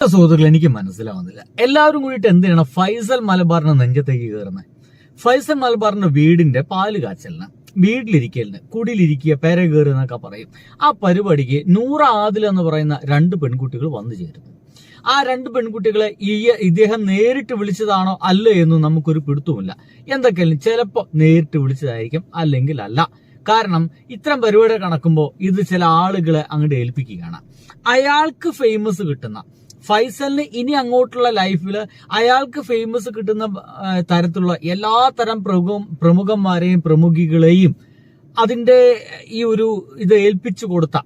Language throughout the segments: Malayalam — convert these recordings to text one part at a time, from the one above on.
സുഹൃത്തുക്കൾ എനിക്ക് മനസ്സിലാവുന്നില്ല. എല്ലാവരും കൂടിയിട്ട് എന്തിനാണ് ഫൈസൽ മലബാറിന്റെ നെഞ്ചത്തേക്ക് കയറുന്നത് ഫൈസൽ മലബാറിന്റെ വീടിന്റെ പാൽ കാച്ചലിന് വീട്ടിലിരിക്കലിന് കുടിയിലിരിക്കുക പേര കയറുക എന്നൊക്കെ പറയും. ആ പരിപാടിക്ക് നൂറ ആദിൽ എന്ന് പറയുന്ന രണ്ട് പെൺകുട്ടികൾ വന്നു ചേരുന്നു. ആ രണ്ട് പെൺകുട്ടികളെ ഈ ഇദ്ദേഹം നേരിട്ട് വിളിച്ചതാണോ അല്ല എന്നും നമുക്കൊരു പിടുത്തുമില്ല എന്തൊക്കെയാലും ചിലപ്പോൾ നേരിട്ട് വിളിച്ചതായിരിക്കും അല്ലെങ്കിൽ അല്ല. കാരണം ഇത്തരം പരിപാടി കണക്കുമ്പോൾ ഇത് ചില ആളുകളെ അങ്ങോട്ട് ഏൽപ്പിക്കുകയാണ്. അയാൾക്ക് ഫേമസ് കിട്ടുന്ന ഫൈസലിന് ഇനി അങ്ങോട്ടുള്ള ലൈഫിൽ അയാൾക്ക് ഫേമസ് കിട്ടുന്ന തരത്തിലുള്ള എല്ലാ തരം പ്രമുഖ പ്രമുഖന്മാരെയും പ്രമുഖികളെയും അതിന്റെ ഈ ഒരു ഇത് ഏൽപ്പിച്ചു കൊടുത്ത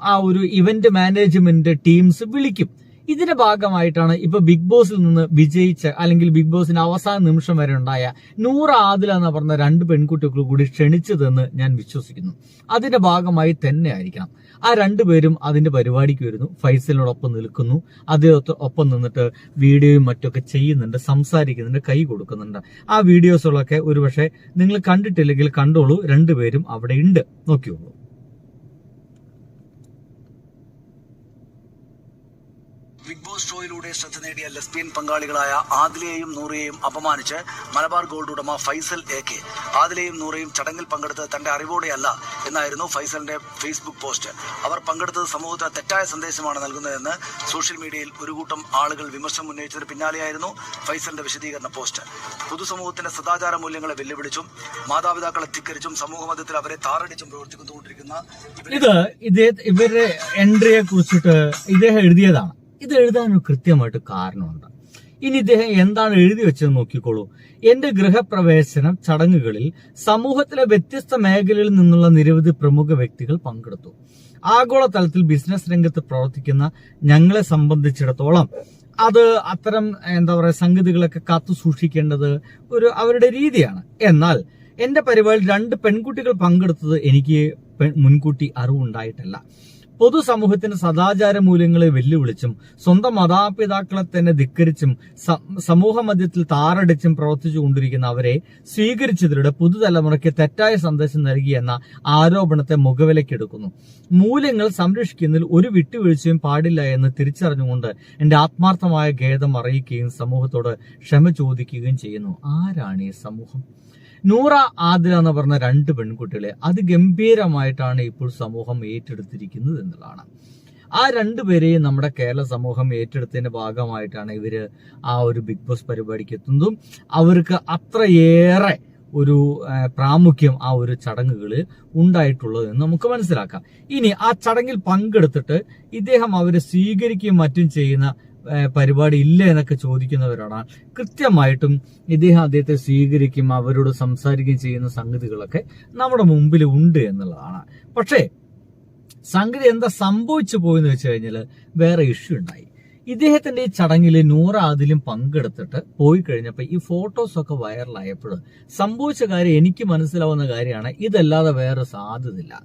ആ ഒരു ഇവന്റ് മാനേജ്മെന്റ് ടീംസ് വിളിക്കും. ഇതിന്റെ ഭാഗമായിട്ടാണ് ഇപ്പൊ ബിഗ് ബോസിൽ നിന്ന് വിജയിച്ച അല്ലെങ്കിൽ ബിഗ് ബോസിന്റെ അവസാന നിമിഷം വരെ ഉണ്ടായ നൂറ് ആദില എന്ന് പറഞ്ഞ രണ്ട് പെൺകുട്ടികൾ കൂടി ക്ഷണിച്ചതെന്ന് ഞാൻ വിശ്വസിക്കുന്നു. അതിന്റെ ഭാഗമായി തന്നെ ആയിരിക്കണം. ആ രണ്ടുപേരും അതിന്റെ പരിപാടിക്ക് വരുന്നു. ഫൈസലിനോടൊപ്പം നിൽക്കുന്നു. അദ്ദേഹത്തെ ഒപ്പം നിന്നിട്ട് വീഡിയോയും മറ്റൊക്കെ ചെയ്യുന്നുണ്ട് സംസാരിക്കുന്നുണ്ട് കൈ കൊടുക്കുന്നുണ്ട്. ആ വീഡിയോസുകളൊക്കെ ഒരുപക്ഷെ നിങ്ങൾ കണ്ടിട്ടില്ലെങ്കിൽ കണ്ടോളൂ. രണ്ടുപേരും അവിടെ ഉണ്ട്. നോക്കിയോളൂ ബിഗ് ബോസ് ഷോയിലൂടെ ശ്രദ്ധ നേടിയ ലെസ്ബിയൻ പങ്കാളികളായ ആദിലയെയും നൂറയെയും അപമാനിച്ച് മലബാർ ഗോൾഡ് ഉടമ ഫൈസൽ എ കെ. ആദിലയും നൂറയും ചടങ്ങിൽ പങ്കെടുത്തത് തന്റെ അറിവോടെയല്ല എന്നായിരുന്നു ഫൈസലിന്റെ ഫേസ്ബുക്ക് പോസ്റ്റ്. അവർ പങ്കെടുത്തത് സമൂഹത്തിന് തെറ്റായ സന്ദേശമാണ് നൽകുന്നതെന്ന് സോഷ്യൽ മീഡിയയിൽ ഒരു കൂട്ടം ആളുകൾ വിമർശനം ഉന്നയിച്ചതിന് പിന്നാലെയായിരുന്നു ഫൈസലിന്റെ വിശദീകരണ പോസ്റ്റ്. പൊതുസമൂഹത്തിന്റെ സദാചാര മൂല്യങ്ങളെ വെല്ലുവിളിച്ചും മാതാപിതാക്കളെ ധിക്കരിച്ചും സമൂഹമധ്യത്തിൽ അവരെ താറടിച്ചും ഇത് ഇതേ ഇവരുടെ എൻട്രിയെ കുറിച്ചിട്ട് ഇദ്ദേഹം എഴുതിയതാണ്. ഇത് എഴുതാൻ ഒരു കൃത്യമായിട്ട് കാരണമുണ്ട്. ഇനി ഇദ്ദേഹം എന്താണ് എഴുതി വെച്ചത് നോക്കിക്കോളൂ. എന്റെ ഗൃഹപ്രവേശനം ചടങ്ങുകളിൽ സമൂഹത്തിലെ വ്യത്യസ്ത മേഖലയിൽ നിന്നുള്ള നിരവധി പ്രമുഖ വ്യക്തികൾ പങ്കെടുത്തു. ആഗോളതലത്തിൽ ബിസിനസ് രംഗത്ത് പ്രവർത്തിക്കുന്ന ഞങ്ങളെ സംബന്ധിച്ചിടത്തോളം അത് അത്തരം എന്താ പറയുക സംഗതികളൊക്കെ കാത്തു സൂക്ഷിക്കേണ്ടത് ഒരു അവരുടെ രീതിയാണ്. എന്നാൽ എന്റെ പരിപാടിയിൽ രണ്ട് പെൺകുട്ടികൾ പങ്കെടുത്തത് എനിക്ക് മുൻകൂട്ടി അറിവുണ്ടായിട്ടല്ല. പൊതുസമൂഹത്തിന്റെ സദാചാര മൂല്യങ്ങളെ വെല്ലുവിളിച്ചും സ്വന്തം മാതാപിതാക്കളെ തന്നെ ധിക്കരിച്ചും സമൂഹ മധ്യത്തിൽ താറടിച്ചും പ്രവർത്തിച്ചുകൊണ്ടിരിക്കുന്ന അവരെ സ്വീകരിച്ചതിലൂടെ പുതുതലമുറയ്ക്ക് തെറ്റായ സന്ദേശം നൽകിയെന്ന ആരോപണത്തെ മുഖവിലക്കെടുക്കുന്നു. മൂല്യങ്ങൾ സംരക്ഷിക്കുന്നതിൽ ഒരു വിട്ടുവീഴ്ചയും പാടില്ല എന്ന് തിരിച്ചറിഞ്ഞുകൊണ്ട് എന്റെ ആത്മാർത്ഥമായ ഖേദം അറിയിക്കുകയും സമൂഹത്തോട് ക്ഷമ ചോദിക്കുകയും ചെയ്യുന്നു. ആരാണ് ഈ സമൂഹം? നൂറ ആദില എന്ന് പറഞ്ഞ രണ്ട് പെൺകുട്ടികളെ അത് ഗംഭീരമായിട്ടാണ് ഇപ്പോൾ സമൂഹം ഏറ്റെടുത്തിരിക്കുന്നത് എന്നുള്ളതാണ്. ആ രണ്ടുപേരെയും നമ്മുടെ കേരള സമൂഹം ഏറ്റെടുത്തതിന്റെ ഭാഗമായിട്ടാണ് ഇവർ ആ ഒരു ബിഗ് ബോസ് പരിപാടിക്ക് എത്തുന്നതും. അവർക്ക് അത്രയേറെ ഒരു പ്രാമുഖ്യം ആ ഒരു ചടങ്ങുകളിൽ ഉണ്ടായിട്ടുള്ളത് എന്ന് നമുക്ക് മനസ്സിലാക്കാം. ഇനി ആ ചടങ്ങിൽ പങ്കെടുത്തിട്ട് ഇദ്ദേഹം അവരെ സ്വീകരിക്കുകയും മറ്റും ചെയ്യുന്ന പരിപാടി ഇല്ല എന്നൊക്കെ ചോദിക്കുന്നവരാണ്. കൃത്യമായിട്ടും ഇദ്ദേഹം അദ്ദേഹത്തെ സ്വീകരിക്കും അവരോട് സംസാരിക്കുകയും ചെയ്യുന്ന സംഗതികളൊക്കെ നമ്മുടെ മുമ്പിൽ ഉണ്ട് എന്നുള്ളതാണ്. പക്ഷേ സംഗതി എന്താ സംഭവിച്ചു പോയെന്ന് വെച്ച് കഴിഞ്ഞാൽ വേറെ ഇഷ്യൂ ഉണ്ടായി. ഇദ്ദേഹത്തിന്റെ ഈ ചടങ്ങിൽ നൂറ അതിലും പങ്കെടുത്തിട്ട് പോയി കഴിഞ്ഞപ്പോൾ ഈ ഫോട്ടോസ് ഒക്കെ വൈറലായപ്പോൾ സംഭവിച്ച കാര്യം എനിക്ക് മനസ്സിലാവുന്ന കാര്യമാണ്. ഇതല്ലാതെ വേറെ സാധ്യതയില്ല.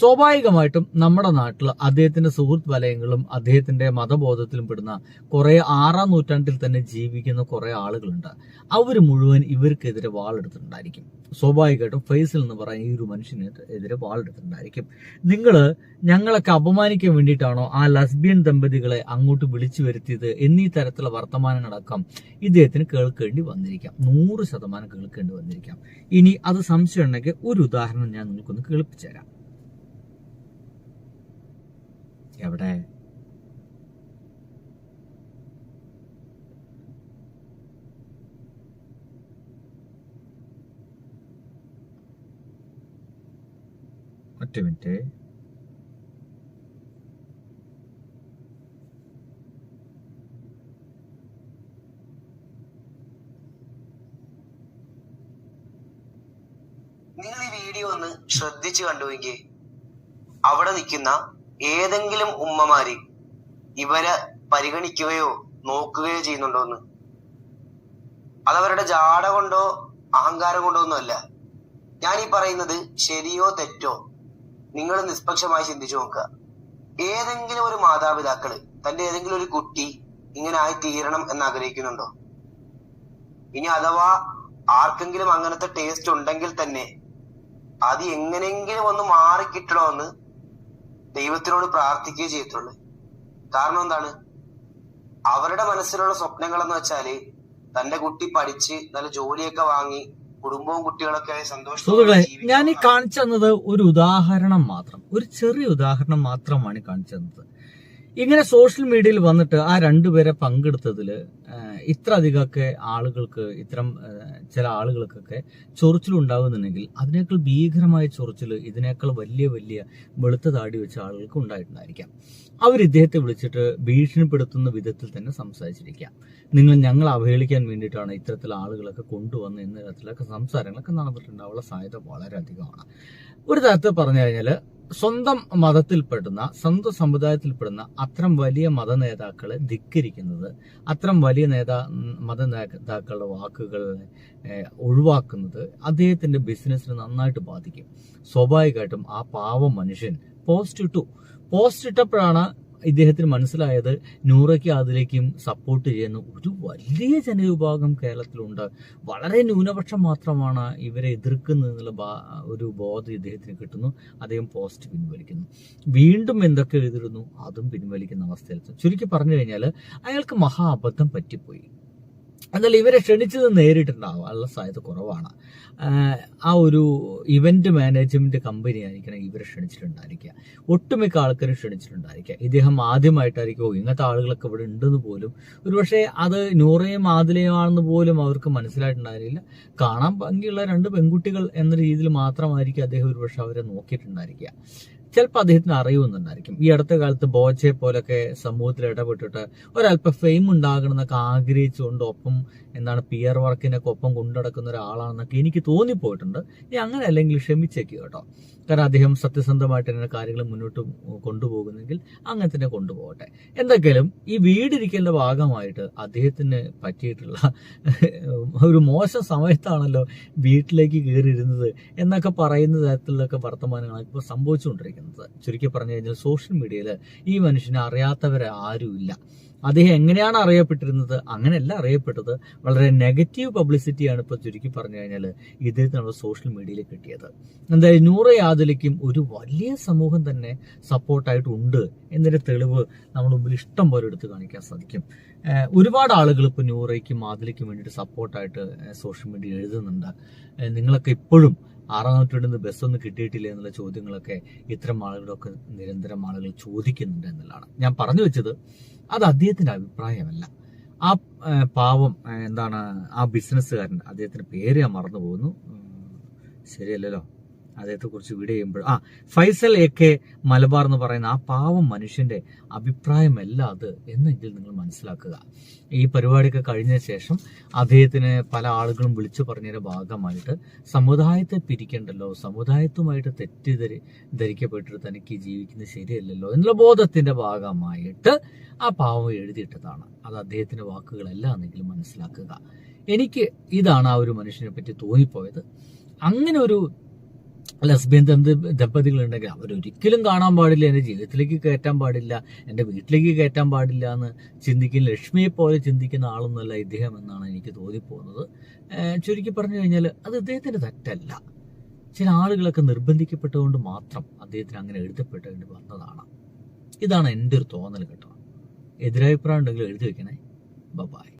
സ്വാഭാവികമായിട്ടും നമ്മുടെ നാട്ടിൽ അദ്ദേഹത്തിന്റെ സുഹൃത്ത് വലയങ്ങളും അദ്ദേഹത്തിന്റെ മതബോധത്തിലും പെടുന്ന കുറെ ആറാം നൂറ്റാണ്ടിൽ തന്നെ ജീവിക്കുന്ന കുറെ ആളുകളുണ്ട്. അവർ മുഴുവൻ ഇവർക്കെതിരെ വാളെടുത്തിട്ടുണ്ടായിരിക്കും. സ്വാഭാവികമായിട്ടും ഫൈസൽ എന്ന് പറയുന്ന ഈ ഒരു മനുഷ്യന് എതിരെ വാളെടുത്തിട്ടുണ്ടായിരിക്കും. നിങ്ങൾ ഞങ്ങളൊക്കെ അപമാനിക്കാൻ വേണ്ടിയിട്ടാണോ ആ ലസ്ബിയൻ ദമ്പതികളെ അങ്ങോട്ട് വിളിച്ചു വരുത്തിയത്? എന്നീ തരത്തിലുള്ള വർത്തമാനങ്ങളടക്കം ഇദ്ദേഹത്തിന് കേൾക്കേണ്ടി വന്നിരിക്കാം. നൂറ് ശതമാനം കേൾക്കേണ്ടി വന്നിരിക്കാം. ഇനി അത് സംശയം ഉണ്ടെങ്കിൽ ഒരു ഉദാഹരണം ഞാൻ നിങ്ങൾക്കൊന്ന് കേൾപ്പിച്ചു തരാം എവിടെ? ഒറ്റ മിനിറ്റ്. നിങ്ങൾ ഈ വീഡിയോ ഒന്ന് ശ്രദ്ധിച്ചു കണ്ടുവെങ്കിൽ അവിടെ നിൽക്കുന്ന ഏതെങ്കിലും ഉമ്മമാര് ഇവരെ പരിഗണിക്കുകയോ നോക്കുകയോ ചെയ്യുന്നുണ്ടോ എന്ന്? അതവരുടെ ജാട കൊണ്ടോ അഹങ്കാരം കൊണ്ടോ ഒന്നുമല്ല ഞാൻ ഈ പറയുന്നത് ശരിയോ തെറ്റോ നിങ്ങൾ നിഷ്പക്ഷമായി ചിന്തിച്ചു നോക്കുക. ഏതെങ്കിലും ഒരു മാതാപിതാക്കൾ തന്റെ ഏതെങ്കിലും ഒരു കുട്ടി ഇങ്ങനെ ആയി തീരണം എന്ന് ആഗ്രഹിക്കുന്നുണ്ടോ ഇനി അഥവാ ആർക്കെങ്കിലും അങ്ങനത്തെ ടേസ്റ്റ് ഉണ്ടെങ്കിൽ തന്നെ അത് എങ്ങനെയെങ്കിലും ഒന്ന് മാറിക്കിട്ടണമെന്ന് ദൈവത്തിനോട് പ്രാർത്ഥിക്കുകയും ചെയ്യത്തുള്ളൂ. കാരണം എന്താണ്? അവരുടെ മനസ്സിലുള്ള സ്വപ്നങ്ങൾ എന്ന് വെച്ചാൽ തന്റെ കുട്ടി പഠിച്ച് നല്ല ജോലിയൊക്കെ വാങ്ങി കുടുംബവും കുട്ടികളൊക്കെ സുഹൃത്തുക്കളെ സന്തോഷത്തോടെ ഞാൻ ഈ കാണിച്ചു തന്നത് ഒരു ഉദാഹരണം മാത്രം. ഒരു ചെറിയ ഉദാഹരണം മാത്രമാണ് കാണിച്ചു തന്നത്. ഇങ്ങനെ സോഷ്യൽ മീഡിയയിൽ വന്നിട്ട് ആ രണ്ടുപേരെ പങ്കെടുത്തതിൽ ഇത്ര അധികമൊക്കെ ആളുകൾക്ക് ഇത്തരം ചില ആളുകൾക്കൊക്കെ ചൊറിച്ചിലുണ്ടാകുന്നുണ്ടെങ്കിൽ അതിനേക്കാൾ ഭീകരമായ ചൊറിച്ചിൽ ഇതിനേക്കാൾ വലിയ വലിയ വെളുത്ത താടി വെച്ച ആളുകൾക്ക് ഉണ്ടായിട്ടുണ്ടായിരിക്കാം. അവർ ഇദ്ദേഹത്തെ വിളിച്ചിട്ട് ഭീഷണിപ്പെടുത്തുന്ന വിധത്തിൽ തന്നെ സംസാരിച്ചിരിക്കാം നിങ്ങൾ ഞങ്ങൾ അവഹേളിക്കാൻ വേണ്ടിയിട്ടാണ് ഇത്തരത്തിൽ ആളുകളൊക്കെ കൊണ്ടുവന്ന് എന്ന തരത്തിലൊക്കെ സംസാരങ്ങളൊക്കെ നടന്നിട്ടുണ്ടാവാനുള്ള സാധ്യത വളരെ അധികമാണ് ഒരു തരത്തിൽ പറഞ്ഞു കഴിഞ്ഞാൽ സ്വന്തം മതത്തിൽപ്പെടുന്ന സ്വന്തം സമുദായത്തിൽപ്പെടുന്ന അത്തരം വലിയ മത നേതാക്കളെ ധിക്കരിക്കുന്നത് അത്തരം വലിയ നേതാ മത നേതാക്കളുടെ വാക്കുകൾ ഒഴിവാക്കുന്നത് അദ്ദേഹത്തിന്റെ ബിസിനസ്സിന് നന്നായിട്ട് ബാധിക്കും. സ്വാഭാവികമായിട്ടും ആ പാവം മനുഷ്യൻ പോസ്റ്റ് ഇട്ടു. പോസ്റ്റ് ഇട്ടപ്പോഴാണ് ഇദ്ദേഹത്തിന് മനസ്സിലായത് നൂറയ്ക്ക് അതിലേക്കും സപ്പോർട്ട് ചെയ്യുന്ന ഒരു വലിയ ജനവിഭാഗം കേരളത്തിലുണ്ട്. വളരെ ന്യൂനപക്ഷം മാത്രമാണ് ഇവരെ എതിർക്കുന്നത് എന്നുള്ള ഒരു ബോധം ഇദ്ദേഹത്തിന് കിട്ടുന്നു. അദ്ദേഹം പോസ്റ്റ് പിൻവലിക്കുന്നു. വീണ്ടും എന്തൊക്കെ എഴുതിരുന്നു അതും പിൻവലിക്കുന്ന അവസ്ഥയിൽ. ചുരുക്കി പറഞ്ഞു കഴിഞ്ഞാൽ അയാൾക്ക് മഹാ അബദ്ധം പറ്റിപ്പോയി. എന്നാൽ ഇവരെ ക്ഷണിച്ചത് നേരിട്ടുണ്ടാവാനുള്ള സാധ്യത കുറവാണ്. ആ ഒരു ഇവന്റ് മാനേജ്മെന്റ് കമ്പനി ആയിരിക്കണം ഇവരെ ക്ഷണിച്ചിട്ടുണ്ടായിരിക്കുക. ഒട്ടുമിക്ക ആൾക്കാരും ക്ഷണിച്ചിട്ടുണ്ടായിരിക്കുക. ഇദ്ദേഹം ആദ്യമായിട്ടായിരിക്കും "ഓ, ഇങ്ങനത്തെ ആളുകളൊക്കെ ഇവിടെ ഉണ്ടെന്ന് പോലും. ഒരുപക്ഷെ അത് നൂറയും ആദിലയുമാണെന്ന് പോലും അവർക്ക് മനസ്സിലായിട്ടുണ്ടായിരുന്നില്ല. കാണാൻ ഭംഗിയുള്ള രണ്ട് പെൺകുട്ടികൾ എന്ന രീതിയിൽ മാത്രമായിരിക്കും അദ്ദേഹം ഒരുപക്ഷെ അവരെ നോക്കിയിട്ടുണ്ടായിരിക്കുക. ചിലപ്പോൾ അദ്ദേഹത്തിന് അറിയുമെന്നുണ്ടായിരിക്കും. ഈ അടുത്ത കാലത്ത് ബോച്ചെ പോലൊക്കെ സമൂഹത്തിൽ ഇടപെട്ടിട്ട് ഒരല്പം ഫെയിം ഉണ്ടാകണം എന്നൊക്കെ ആഗ്രഹിച്ചുകൊണ്ട് ഒപ്പം എന്താണ് പി ആർ വർക്കിനൊക്കെ ഒപ്പം കൊണ്ടുനടക്കുന്ന ഒരാളാണെന്നൊക്കെ എനിക്ക് തോന്നിപ്പോയിട്ടുണ്ട്. ഇനി അങ്ങനെ അല്ലെങ്കിൽ ക്ഷമിച്ചേക്കുക കേട്ടോ. കാരണം അദ്ദേഹം സത്യസന്ധമായിട്ട് തന്നെ കാര്യങ്ങൾ മുന്നോട്ട് കൊണ്ടുപോകുന്നെങ്കിൽ അങ്ങനെ തന്നെ കൊണ്ടുപോകട്ടെ. എന്തൊക്കെയാലും ഈ വീടിരിക്കലിന്റെ ഭാഗമായിട്ട് അദ്ദേഹത്തിന് പറ്റിയിട്ടുള്ള ഒരു മോശം സമയത്താണല്ലോ വീട്ടിലേക്ക് കയറിയിരുന്നത് എന്നൊക്കെ പറയുന്ന തരത്തിലൊക്കെ വർത്തമാനങ്ങളാണ് ഇപ്പോൾ സംഭവിച്ചുകൊണ്ടിരിക്കുന്നത്. ചുരുക്കി പറഞ്ഞു കഴിഞ്ഞാൽ സോഷ്യൽ മീഡിയയിൽ ഈ മനുഷ്യനെ അറിയാത്തവരെ ആരുമില്ല. അദ്ദേഹം എങ്ങനെയാണ് അറിയപ്പെട്ടിരുന്നത്? അങ്ങനെയല്ല അറിയപ്പെട്ടത്. വളരെ നെഗറ്റീവ് പബ്ലിസിറ്റിയാണ് ഇപ്പോൾ ചുരുക്കി പറഞ്ഞു കഴിഞ്ഞാൽ ഇദ്ദേഹത്തിന് നമ്മൾ സോഷ്യൽ മീഡിയയിൽ കിട്ടിയത്. എന്തായാലും നൂറ യാദലിക്കും ഒരു വലിയ സമൂഹം തന്നെ സപ്പോർട്ടായിട്ട് ഉണ്ട് എന്നതിന്റെ തെളിവ് നമ്മൾ മുമ്പിൽ ഇഷ്ടം പോലെ എടുത്ത് കാണിക്കാൻ സാധിക്കും. ഒരുപാട് ആളുകൾ ഇപ്പോൾ നൂറയ്ക്കും ആതിലയ്ക്കും വേണ്ടിയിട്ട് സപ്പോർട്ടായിട്ട് സോഷ്യൽ മീഡിയ എഴുതുന്നുണ്ട്. നിങ്ങളൊക്കെ ഇപ്പോഴും ആറാം നൂറ്റാണ്ടിൽ നിന്ന് ബസ്സൊന്നും കിട്ടിയിട്ടില്ല എന്നുള്ള ചോദ്യങ്ങളൊക്കെ ഇത്തരം ആളുകളൊക്കെ നിരന്തരം ആളുകൾ ചോദിക്കുന്നുണ്ട് എന്നുള്ളതാണ്. ഞാൻ പറഞ്ഞു വെച്ചത് അത് അദ്ദേഹത്തിന്റെ അഭിപ്രായമല്ല. ആ പാവം എന്താണ് ആ ബിസിനസ്സുകാരൻ അദ്ദേഹത്തിന്റെ പേര് ഞാൻ മറന്നു പോകുന്നു ശരിയല്ലല്ലോ? അദ്ദേഹത്തെ കുറിച്ച് വീഡിയോ ചെയ്യുമ്പോൾ ആ ഫൈസൽ എ കെ മലബാർ എന്ന് പറയുന്ന ആ പാവം മനുഷ്യന്റെ അഭിപ്രായമല്ല അത് എന്നെങ്കിൽ നിങ്ങൾ മനസ്സിലാക്കുക. ഈ പരിപാടിയൊക്കെ കഴിഞ്ഞ ശേഷം അദ്ദേഹത്തിന് പല ആളുകളും വിളിച്ചു പറഞ്ഞതിന്റെ ഭാഗമായിട്ട് സമുദായത്തെ പിരിക്കണ്ടല്ലോ സമുദായത്തുമായിട്ട് തെറ്റിദ്ധരി ധരിക്കപ്പെട്ടിട്ട് തനിക്ക് ജീവിക്കുന്നത് ശരിയല്ലല്ലോ എന്നുള്ള ബോധത്തിന്റെ ഭാഗമായിട്ട് ആ പാവം എഴുതിയിട്ടതാണ്. അത് അദ്ദേഹത്തിന്റെ വാക്കുകളല്ല എന്നെങ്കിലും മനസ്സിലാക്കുക. എനിക്ക് ഇതാണ് ആ ഒരു മനുഷ്യനെ പറ്റി തോന്നിപ്പോയത്. അങ്ങനെ ഒരു ലെസ്ബിയൻ ദമ്പ ദമ്പതികളുണ്ടെങ്കിൽ അവരൊരിക്കലും കാണാൻ പാടില്ല എന്റെ ജീവിതത്തിലേക്ക് കയറ്റാൻ പാടില്ല എന്റെ വീട്ടിലേക്ക് കയറ്റാൻ പാടില്ല എന്ന് ചിന്തിക്കുന്ന ലക്ഷ്മിയെ പോലെ ചിന്തിക്കുന്ന ആളൊന്നുമല്ല ഇദ്ദേഹം എന്നാണ് എനിക്ക് തോന്നിപ്പോകുന്നത്. ചുരുക്കി പറഞ്ഞു കഴിഞ്ഞാൽ അത് ഇദ്ദേഹത്തിന്റെ തെറ്റല്ല. ചില ആളുകളൊക്കെ നിർബന്ധിക്കപ്പെട്ടുകൊണ്ട് മാത്രം അദ്ദേഹത്തിന് അങ്ങനെ എഴുതപ്പെടേണ്ടി വന്നതാണ്. ഇതാണ് എന്റെ ഒരു തോന്നൽ കേട്ടോ. എതിരഭിപ്രായം ഉണ്ടെങ്കിൽ എഴുതി വെക്കണേ. ബൈ